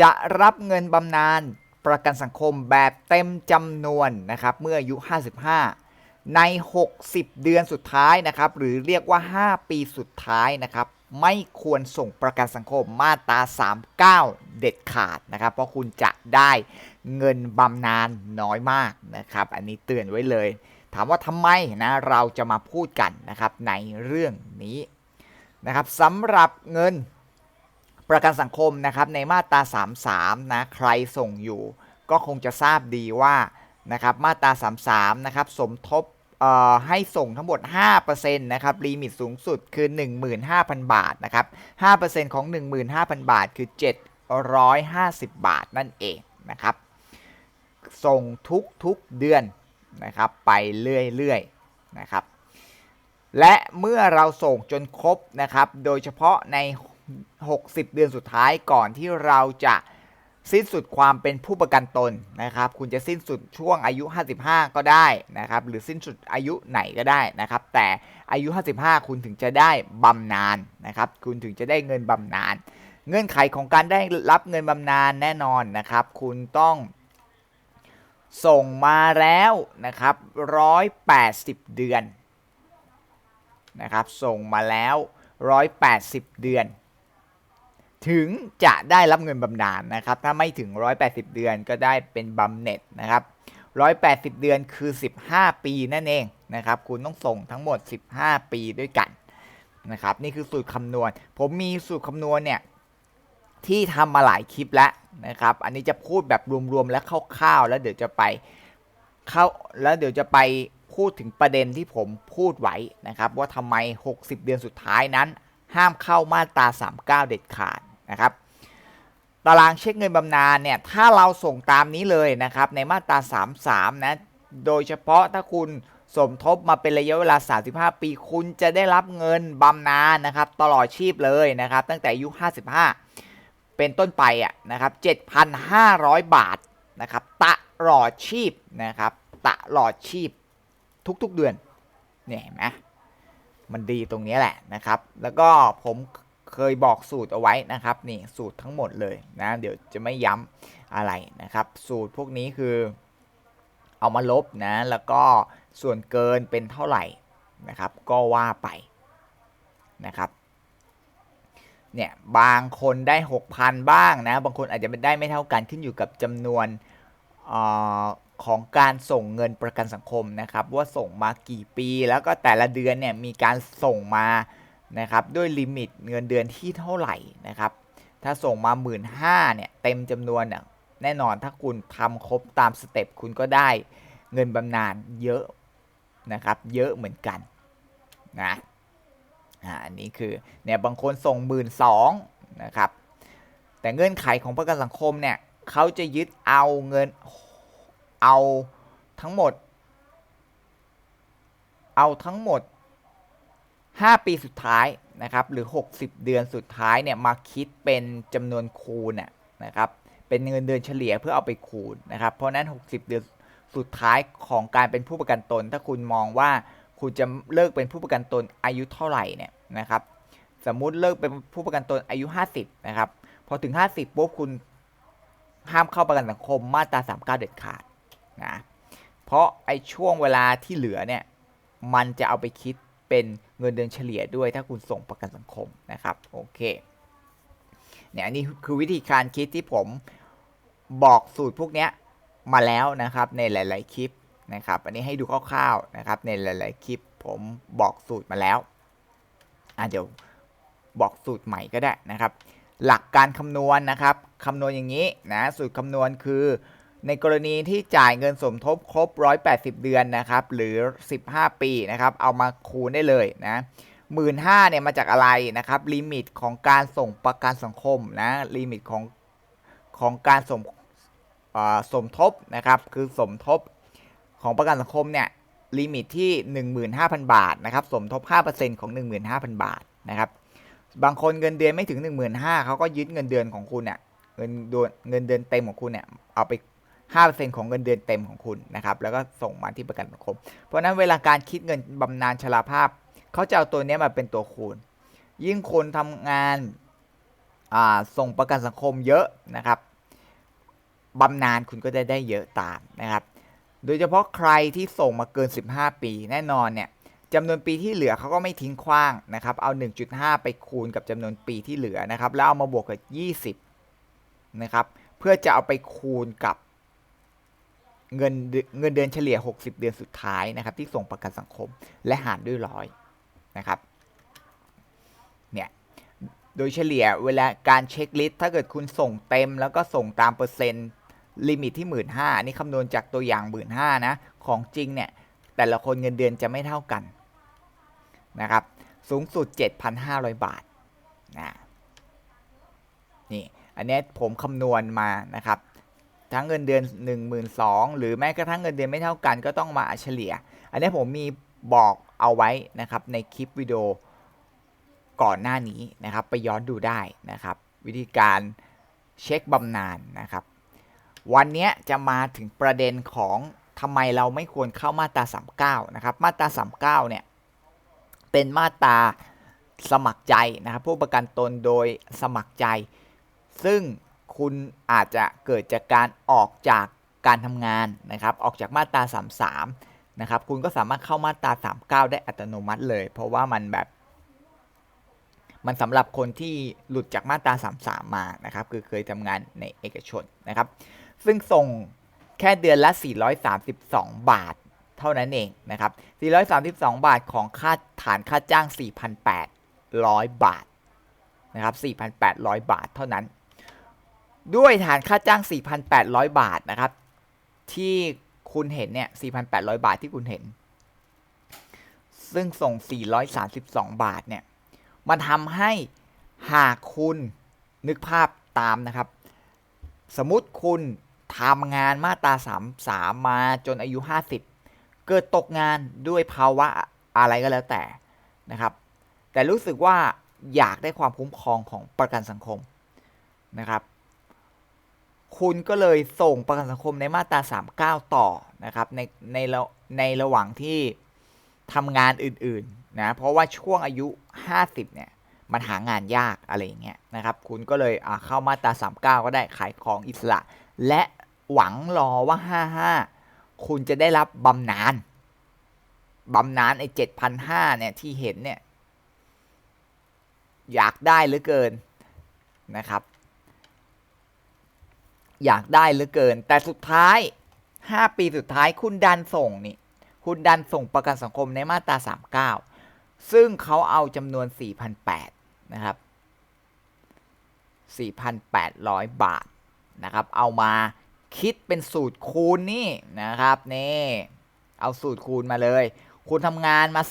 จะรับเงินบำนาญประกันสังคมแบบเต็มจำนวนนะครับเมื่ออายุ 55 ใน 60 เดือนสุดท้ายนะครับ หรือเรียกว่า 5 ปีสุดท้ายนะครับ ไม่ควรส่งประกันสังคมมาตรา 39 เด็ดขาดนะครับ เพราะคุณจะได้เงินบำนาญน้อยมากนะครับ อันนี้เตือนไว้เลย ถามว่าทำไมนะเราจะมาพูดกันนะครับในเรื่องนี้นะครับสำหรับเงิน ประกันสังคมนะครับในมาตรา 33 นะใครส่งอยู่ ก็คงจะทราบดีว่านะครับมาตรา 33 นะครับสมทบเอ่อให้ส่งทั้งหมด 5%นะครับลิมิตสูงสุดคือ 15,000 บาทนะครับ 5%ของ 15,000 บาทคือ 750 บาทนั่นเองนะครับ ส่งทุกทุกเดือนนะครับไปเรื่อยๆนะครับ และเมื่อเราส่งจนครบนะครับ โดยเฉพาะใน 60 เดือนสุดท้ายก่อนที่เราจะสิ้นสุดความเป็นผู้ประกันตนนะครับ คุณจะสิ้นสุดช่วงอายุ 55 ก็ได้นะครับ หรือสิ้นสุดอายุไหนก็ได้นะครับ แต่อายุ 55 คุณถึงจะได้บำนาญนะครับ คุณถึงจะได้เงินบำนาญ เงื่อนไขของการได้รับเงินบำนาญแน่นอนนะครับ คุณต้องส่งมาแล้วนะครับ 180 เดือนนะครับ ส่งมาแล้ว 180 เดือน ถึงจะได้รับเงินบำนาญนะครับ ถ้าไม่ถึง 180 เดือนก็ได้เป็นบำเหน็จนะครับ 180 เดือนคือ 15 ปีนั่นเองนะครับ คุณต้องส่งทั้งหมด 15 ปีด้วยกันนะครับ นี่คือสูตรคำนวณ ผมมีสูตรคำนวณเนี่ยที่ทำมาหลายคลิปแล้วนะครับ อันนี้จะพูดแบบรวมๆและคร่าวๆแล้วเดี๋ยวจะไปเข้าแล้วเดี๋ยวจะไปพูดถึงประเด็นที่ผมพูดไว้นะครับ ว่าทำไม 60 เดือนสุดท้ายนั้น ห้ามเข้ามาตรา39 เด็ดขาด นะครับตารางเช็คเงินบำนาญเนี่ยถ้าเราส่งตามนี้เลยนะครับในมาตรา 33 นะ โดยเฉพาะถ้าคุณสมทบมาเป็นระยะเวลา 35 ปี คุณจะได้รับเงินบำนาญนะครับ ตลอดชีพเลยนะครับ ตั้งแต่อายุ 55 เป็นต้นไปอะนะครับ 7,500 บาทนะครับตลอดชีพนะครับตลอดชีพทุกๆเดือนเนี่ยเห็นไหมมันดีตรงนี้แหละนะครับ แล้วก็ผม เคยบอกสูตรเอาไว้นะครับนี่สูตรทั้งหมดเลยนะเดี๋ยวจะไม่ย้ำอะไรนะครับ สูตรพวกนี้คือเอามาลบนะแล้วก็ส่วนเกินเป็นเท่าไหร่นะครับ ก็ว่าไปนะครับเนี่ยบางคนได้ 6,000 บ้างนะบางคนอาจจะไม่ได้ไม่เท่ากันขึ้นอยู่กับจำนวนออของการส่งเงินประกันสังคมนะครับ ว่าส่งมากี่ปี แล้วก็แต่ละเดือนเนี่ยมีการส่งมา นะครับด้วยลิมิตเงินเดือนที่เท่าไหร่นะครับ ถ้าส่งมา 1 5ื่นเนี่ยเต็มจำนวนเนี่ยแน่นอนถ้าคุณทำครบตามสเต็ปคุณก็ได้เงินบำนาญเยอะนะครับเยอะเหมือนกันนะอันนี้คือเนี่ยบางคนส่งหมื่นสองนะครับแต่เงื่อนไขของประกันสังคมเนี่ยเขาจะยึดเอาเงินเอาทั้งหมด เอาทั้งหมด 5 ปีสุดท้ายนะครับหรือ 60 เดือนสุดท้ายเนี่ยมาคิดเป็นจำนวนคูณนะครับเป็นเงินเดือนเฉลี่ยเพื่อเอาไปคูณนะครับเพราะฉะนั้น 60 เดือนสุดท้ายของการเป็นผู้ประกันตน ถ้าคุณมองว่าคุณจะเลิกเป็นผู้ประกันตนอายุเท่าไหร่เนี่ยนะครับสมมุติเลิกเป็นผู้ประกันตนอายุ 50นะครับพอถึง 50ปุ๊บคุณห้ามเข้าประกันสังคมมาตรา 39 เด็ดขาดนะเพราะไอ้ช่วงเวลาที่เหลือเนี่ยมันจะเอาไปคิด เป็นเงินเดือนเฉลี่ยด้วยถ้าคุณส่งประกันสังคมนะครับโอเคเนี่ยอันนี้คือวิธีการคิดที่ผมบอกสูตรพวกเนี้ยมาแล้วนะครับในหลาย ๆ คลิปนะครับ อันนี้ให้ดูคร่าวๆนะครับในหลาย ๆ คลิปผมบอกสูตรมาแล้วอะเดี๋ยวบอกสูตรใหม่ก็ได้นะครับ หลักการคำนวณนะครับคำนวณอย่างนี้นะสูตรคำนวณคือ ในกรณีที่จ่ายเงินสมทบครบ 180 เดือนนะครับ หรือ 15 ปีนะครับ เอามาคูณได้เลยนะหมื่นห้าเนี่ยมาจากอะไรนะครับ ลิมิตของการส่งประกันสังคมนะ ลิมิตของของการสมสมทบนะครับ คือสมทบของประกันสังคมเนี่ย ลิมิตที่ 15,000 บาทนะครับ สมทบ 5%ของ 15,000 บาทนะครับ บางคนเงินเดือนไม่ถึง 15,000เขาก็ยึดเงินเดือนของคุณเนี่ยเงินเดือนเงินเดือนเต็มของคุณเนี่ยเอาไป 5%ของเงินเดือนเต็มของคุณนะครับแล้วก็ส่งมาที่ประกันสังคม เพราะนั้นเวลาการคิดเงินบำนาญชราภาพ เขาจะเอาตัวนี้มาเป็นตัวคูณ ยิ่งคนทำงานส่งประกันสังคมเยอะนะครับบำนาญคุณก็ได้ได้เยอะตามนะครับ โดยเฉพาะใครที่ส่งมาเกิน 15 ปี แน่นอนเนี่ยจำนวนปีที่เหลือเขาก็ไม่ทิ้งขว้างนะครับ เอา 1.5 ไปคูณกับจำนวนปีที่เหลือนะครับ แล้วเอามาบวกกับ 20 นะครับ เพื่อจะเอาไปคูณกับ เงินเงินเดือนเฉลี่ย 60 เดือนสุดท้ายนะครับ ที่ส่งประกันสังคมและหารด้วยร้อยนะครับเนี่ยโดยเฉลี่ยเวลาการเช็คลิสต์ถ้าเกิดคุณส่งเต็ม แล้วก็ส่งตามเปอร์เซ็นต์ลิมิตที่1 5ื่นอันนี้คำนวณจากตัวอย่าง1 5ื่นนะ ของจริงเนี่ย แต่ละคนเงินเดือนจะไม่เท่ากันนะครับ สูงสุด 7,500 บาทนะนี่ อันนี้ผมคำนวณมานะครับ ทั้งเงินเดือน 12,000หรือแม้กระทั่งเงินเดือนไม่เท่ากันก็ต้องมาเฉลี่ย อันนี้ผมมีบอกเอาไว้นะครับในคลิปวิดีโอก่อนหน้านี้นะครับ ไปย้อนดูได้นะครับ วิธีการเช็คบำนาญนะครับ วันนี้จะมาถึงประเด็นของทำไมเราไม่ควรเข้ามาตรา39นะครับมาตรา39เนี่ยเป็นมาตราสมัครใจนะครับผู้ประกันตนโดยสมัครใจ ซึ่ง คุณอาจจะเกิดจากการออกจากการทำงานนะครับ ออกจากมาตรา 33 นะครับ คุณก็สามารถเข้ามาตรา 39 ได้อัตโนมัติเลย เพราะว่ามันแบบ มันสำหรับคนที่หลุดจากมาตรา 33 มานะครับ คือเคยทำงานในเอกชนนะครับ ซึ่งส่งแค่เดือนละ 432 บาทเท่านั้นเองนะครับ 432 บาทของค่าฐานค่าจ้าง 4,800 บาทนะครับ 4,800 บาทเท่านั้น ด้วยฐานค่าจ้าง 4,800 บาทนะครับ ที่คุณเห็นเนี่ย 4,800 บาทที่คุณเห็น ซึ่งส่ง 432 บาทเนี่ย มันทำให้หากคุณนึกภาพตามนะครับ สมมติคุณทำงานมาตรา3 3 มาจนอายุ 50 เกิดตกงานด้วยภาวะอะไรก็แล้วแต่นะครับ แต่รู้สึกว่าอยากได้ความคุ้มครองของประกันสังคมนะครับ คุณก็เลยส่งประกันสังคมในมาตรา 39 ต่อนะครับในในระในระหว่างที่ทำงานอื่นๆนะเพราะว่าช่วงอายุ 50 เนี่ยมันหางานยากอะไรอย่างเงี้ยนะครับคุณก็เลยเข้ามาตรา 39 ก็ได้ขายของอิสระ และหวังรอว่า 55 คุณจะได้รับบำนาญบำนาญไอ้7,500เนี่ยที่เห็นเนี่ยอยากได้เหลือเกินนะครับ อยากได้เหลือเกิน แต่สุดท้าย 5 ปีสุดท้ายคุณดันส่งนี่คุณดันส่งประกันสังคมในมาตรา 39 ซึ่งเขาเอาจำนวน 4,800 นะครับ 4,800 บาทนะครับ เอามาคิดเป็นสูตรคูณนี่นะครับนี่เอาสูตรคูณมาเลย คุณทำงานมา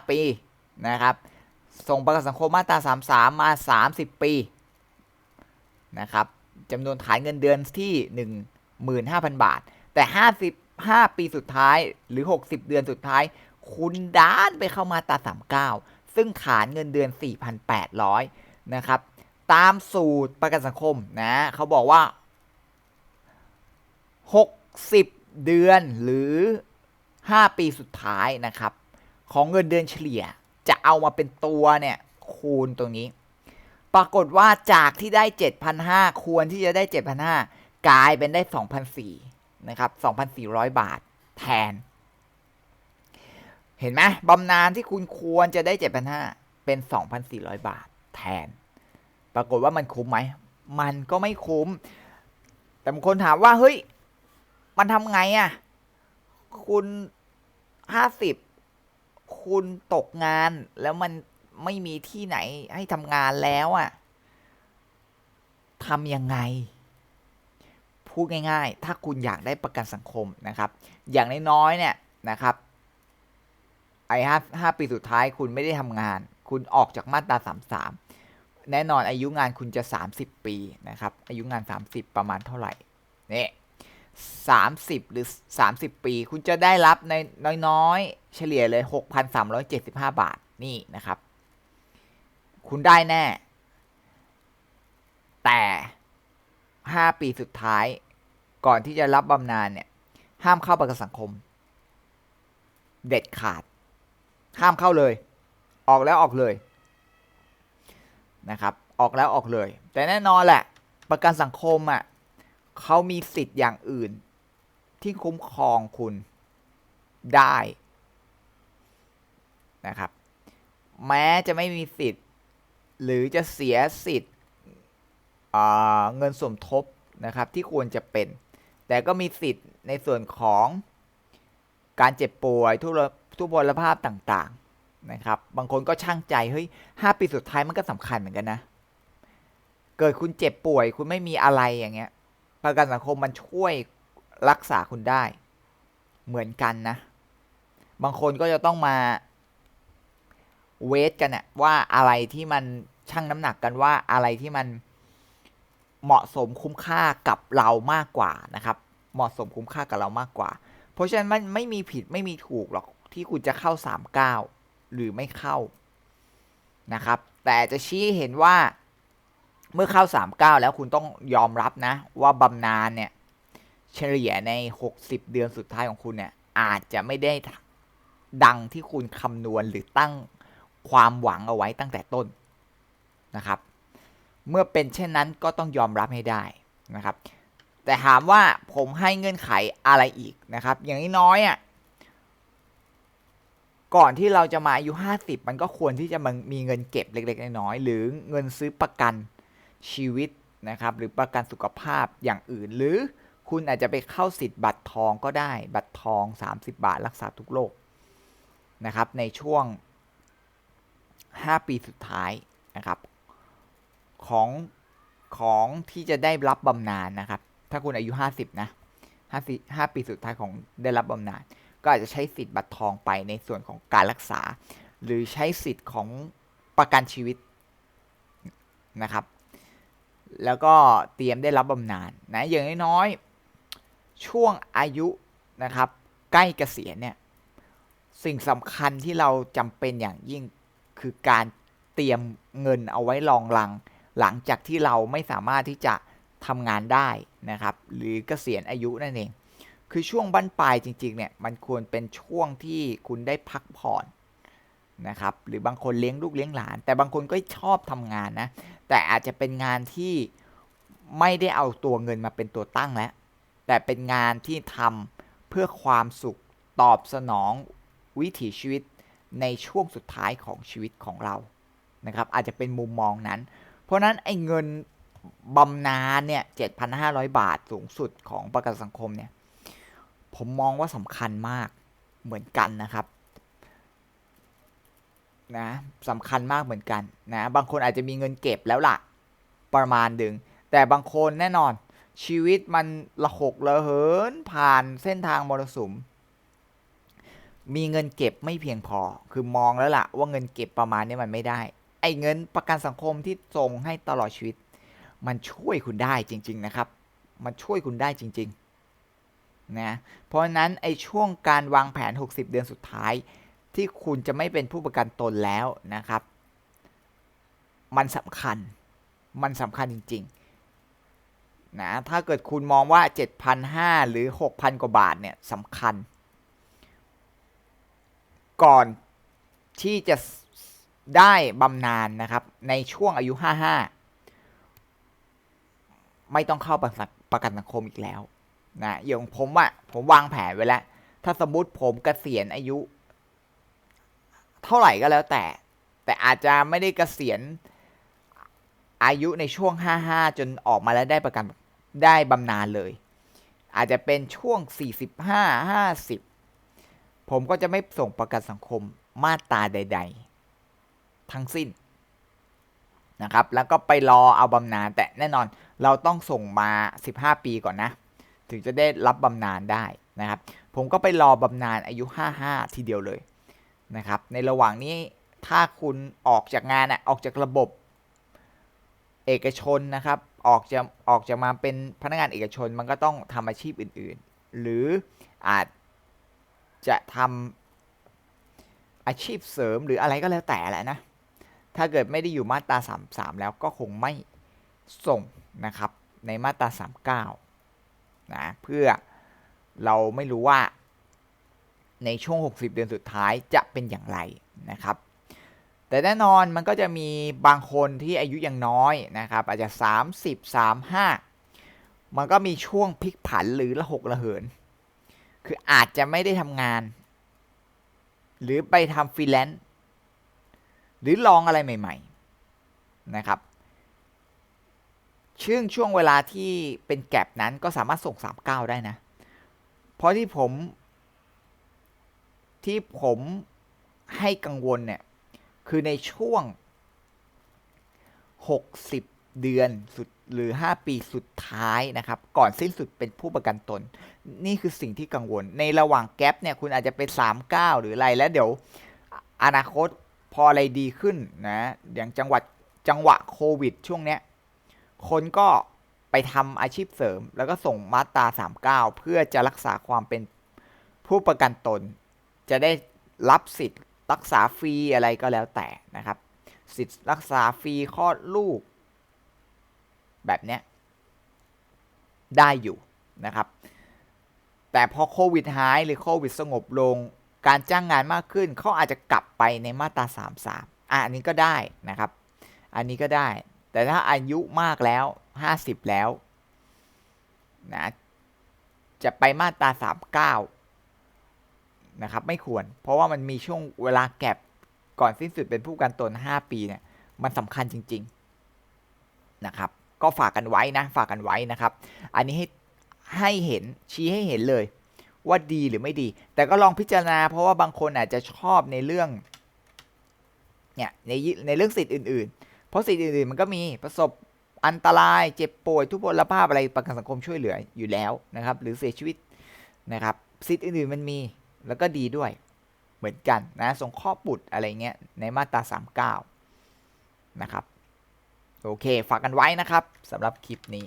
35 ปีนะครับ ส่งประกันสังคมมาตรา 33 มา 30 ปีนะครับ จำนวนฐานเงินเดือนที่ 15,000 บาท แต่ 55 ปีสุดท้ายหรือ 60 เดือนสุดท้าย คุณด้านไปเข้ามาตรา39 ซึ่งฐานเงินเดือน 4,800 นะครับ ตามสูตรประกันสังคมนะเขาบอกว่า 60 เดือนหรือ 5 ปีสุดท้ายนะครับ ของเงินเดือนเฉลี่ยจะเอามาเป็นตัวเนี่ยคูณตรงนี้ ปรากฏว่าจากที่ได้ 7,500 ควรที่จะได้ 7,500 กลายเป็นได้ 2,400 นะครับ 2,400 บาทแทน เห็นไหมบำนาญที่คุณควรจะได้ 7,500 เป็น 2,400 บาทแทน ปรากฏว่ามันคุ้มไหม มันก็ไม่คุ้ม แต่บางคนถามว่า เฮ้ย มันทำไงอะ่ะ คุณห้าสิบคุณตกงานแล้วมัน ไม่มีที่ไหนให้ทำงานแล้วอะ่ะทำยังไง พูดง่าย ๆ ถ้าคุณอยากได้ประกันสังคมนะครับ อย่างน้อยๆเนี่ยนะครับไอ้ห้าห้าปีสุดท้ายคุณไม่ได้ทำงาน คุณออกจากมาตราสามสามแน่นอนอายุงานคุณจะ 30 ปีนะครับ อายุงาน 30 ประมาณเท่าไหร่เนี่30หรือ 30 ปี คุณจะได้รับในน้อยๆ เฉลี่ยเลย 6,375 บาทนี่นะครับ คุณได้แน่ แต่5ปีสุดท้าย ก่อนที่จะรับบำนาญเนี่ย ห้ามเข้าประกันสังคม เด็ดขาด ห้ามเข้าเลย ออกแล้วออกเลย นะครับ ออกแล้วออกเลย แต่แน่นอนแหละ ประกันสังคมอะ่ะเขามีสิทธิ์อย่างอื่น ที่คุ้มครองคุณได้นะครับ แม้จะไม่มีสิทธิ์ หรือจะเสียสิทธิ์เงินสมทบนะครับที่ควรจะเป็น แต่ก็มีสิทธิ์ในส่วนของการเจ็บป่วยทุรทุพพลภาพต่างๆนะครับ บางคนก็ช่างใจเฮ้ยห้าปีสุดท้ายมันก็สำคัญเหมือนกันนะ เกิดคุณเจ็บป่วยคุณไม่มีอะไรอย่างเงี้ย ประกันสังคมมันช่วยรักษาคุณได้ เหมือนกันนะ บางคนก็จะต้องมา เวทกันนะว่าอะไรที่มันชั่งน้ำหนักกันว่าอะไรที่มันเหมาะสมคุ้มค่ากับเรามากกว่านะครับ เหมาะสมคุ้มค่ากับเรามากกว่า เพราะฉะนั้นมันไม่มีผิดไม่มีถูกหรอกที่คุณจะเข้า39หรือไม่เข้านะครับ แต่จะชี้เห็นว่าเมื่อเข้า39แล้วคุณต้องยอมรับนะ ว่าบำนาญเนี่ยเฉลี่ยใน 60 เดือนสุดท้ายของคุณเนี่ยอาจจะไม่ได้ดังที่คุณคำนวณหรือตั้ง ความหวังเอาไว้ตั้งแต่ต้นนะครับ เมื่อเป็นเช่นนั้นก็ต้องยอมรับให้ได้นะครับ แต่ถามว่าผมให้เงื่อนไขอะไรอีกนะครับ อย่างน้อยๆอะก่อนที่เราจะมาอายุ 50 มันก็ควรที่จะมีเงินเก็บเล็ก ๆ น้อยๆหรือเงินซื้อประกันชีวิตนะครับ หรือประกันสุขภาพอย่างอื่น หรือคุณอาจจะไปเข้าสิทธิ์บัตรทองก็ได้ บัตรทอง 30 บาทรักษาทุกโรคนะครับ ในช่วง 5 ปีสุดท้ายนะครับ ของของที่จะได้รับบำนาญนะครับ ถ้าคุณอายุ 50 นะ5 5ปีสุดท้ายของได้รับบำนาญก็อาจจะใช้สิทธิ์บัตรทองไปในส่วนของการรักษา หรือใช้สิทธิ์ของประกันชีวิตนะครับ แล้วก็เตรียมได้รับบำนาญนะอย่างน้อยๆช่วงอายุนะครับ ใกล้เกษียณเนี่ยสิ่งสำคัญที่เราจำเป็นอย่างยิ่ง คือการเตรียมเงินเอาไว้รองรัง หลังจากที่เราไม่สามารถที่จะทำงานได้นะครับ หรือเกษียณอายุนั่นเอง คือช่วงบั้นปลายจริงๆเนี่ยมันควรเป็นช่วงที่คุณได้พักผ่อนนะครับหรือบางคนเลี้ยงลูกเลี้ยงหลาน แต่บางคนก็ชอบทำงานนะแต่อาจจะเป็นงานที่ไม่ได้เอาตัวเงินมาเป็นตัวตั้งแล้ว แต่เป็นงานที่ทำเพื่อความสุขตอบสนองวิถีชีวิต ในช่วงสุดท้ายของชีวิตของเรานะครับ อาจจะเป็นมุมมองนั้น เพราะนั้นไอ้เงินบำนาญเนี่ย 7,500 บาทสูงสุดของประกันสังคมเนี่ย ผมมองว่าสำคัญมากเหมือนกันนะครับนะสำคัญมากเหมือนกันนะ บางคนอาจจะมีเงินเก็บแล้วล่ะ ประมาณดึงแต่บางคนแน่นอนชีวิตมันระหกระเหินผ่านเส้นทางมรสุม มีเงินเก็บไม่เพียงพอ คือมองแล้วล่ะ ว่าเงินเก็บประมาณนี้มันไม่ได้ ไอ้เงินประกันสังคมที่ส่งให้ตลอดชีวิต มันช่วยคุณได้จริง ๆ นะครับ มันช่วยคุณได้จริงๆ นะ เพราะนั้นไอ้ช่วงการวางแผน 60 เดือนสุดท้าย ที่คุณจะไม่เป็นผู้ประกันตนแล้วนะครับ มันสำคัญ มันสำคัญจริง ๆนะถ้าเกิดคุณมองว่า 7,500 หรือ 6,000 กว่าบาทเนี่ยสำคัญ ก่อนที่จะได้บำนาญนะครับ ในช่วงอายุ 55 ไม่ต้องเข้าประกันสังคมอีกแล้วนะอย่างผมอะผมวางแผนไว้แล้ว ถ้าสมมติผมกเกษียณอายุ เท่าไหร่ก็แล้วแต่ แต่อาจจะไม่ได้กเกษียณอายุในช่วง 55 จนออกมาแล้วได้ประกันได้บำนาญเลย อาจจะเป็นช่วง 45 50 ผมก็จะไม่ส่งประกันสังคมมาตราใด ๆ ทั้งสิ้นนะครับ แล้วก็ไปรอเอาบำนาญแต่แน่นอนเราต้องส่งมา 15 ปีก่อนนะ ถึงจะได้รับบำนาญได้นะครับ ผมก็ไปรอบำนาญอายุ 55 ทีเดียวเลยนะครับ ในระหว่างนี้ถ้าคุณออกจากงานออกจากระบบเอกชนนะครับ ออกจะออกจะมาเป็นพนักงานเอกชนมันก็ต้องทำอาชีพอื่น ๆ หรืออาจ จะทำอาชีพเสริมหรืออะไรก็แล้วแต่แหละนะ ถ้าเกิดไม่ได้อยู่มาตรา33 แล้วก็คงไม่ส่งนะครับในมาตรา 39 นะ เพื่อเราไม่รู้ว่าในช่วง 60 เดือนสุดท้ายจะเป็นอย่างไรนะครับ แต่แน่นอนมันก็จะมีบางคนที่อายุยังน้อยนะครับ อาจจะ 30 35 มันก็มีช่วงพลิกผันหรือระหกระเหิน คืออาจจะไม่ได้ทำงาน หรือไปทำฟรีแลนซ์หรือลองอะไรใหม่ ๆ นะครับซึ่งช่วงเวลาที่เป็นแก็บนั้นก็สามารถส่ง39ได้นะ เพราะที่ผม ที่ผมให้กังวลเนี่ย คือในช่วง60 เดือนสุดหรือ 5 ปีสุดท้ายนะครับ ก่อนสิ้นสุดเป็นผู้ประกันตน นี่คือสิ่งที่กังวล ในระหว่างแกลบเนี่ยคุณอาจจะเป็น 39 หรืออะไรแล้วเดี๋ยวอนาคตพออะไรดีขึ้นนะอย่างจังหวัดจังหวะโควิดช่วงเนี้ยคนก็ไปทำอาชีพเสริม แล้วก็ส่งมาตรา 39 เพื่อจะรักษาความเป็นผู้ประกันตน จะได้รับสิทธิ์รักษาฟรีอะไรก็แล้วแต่นะครับ สิทธิ์รักษาฟรีคลอดลูก แบบเนี้ยได้อยู่นะครับ แต่พอโควิดหายหรือโควิดสงบลง การจ้างงานมากขึ้นเขาอาจจะกลับไปในมาตรา33อะอันนี้ก็ได้นะครับ อันนี้ก็ได้ แต่ถ้าอายุมากแล้ว 50 แล้วนะจะไปมาตรา39นะครับไม่ควร เพราะว่ามันมีช่วงเวลาแก็บก่อนสิ้นสุดเป็นผู้ประกันตน 5 ปีเนี่ยมันสำคัญจริง ๆ นะครับ ก็ฝากกันไว้นะ ฝากกันไว้นะครับ อันนี้ให้ให้เห็นชี้ให้เห็นเลย ว่าดีหรือไม่ดี แต่ก็ลองพิจารณา เพราะว่าบางคนอาจจะชอบในเรื่องเนี่ยในในเรื่องสิทธิ์อื่น ๆ เพราะสิทธิ์อื่นๆ มันก็มีประสบอันตรายเจ็บป่วยทุพพลภาพอะไรประกันสังคมช่วยเหลืออยู่แล้วนะครับ หรือเสียชีวิตนะครับสิทธิ์อื่นๆมันมีแล้วก็ดีด้วยเหมือนกันนะสงเคราะห์บุตรอะไรเงี้ยในมาตรา 39 นะครับ โอเค ฝากกันไว้นะครับสำหรับคลิปนี้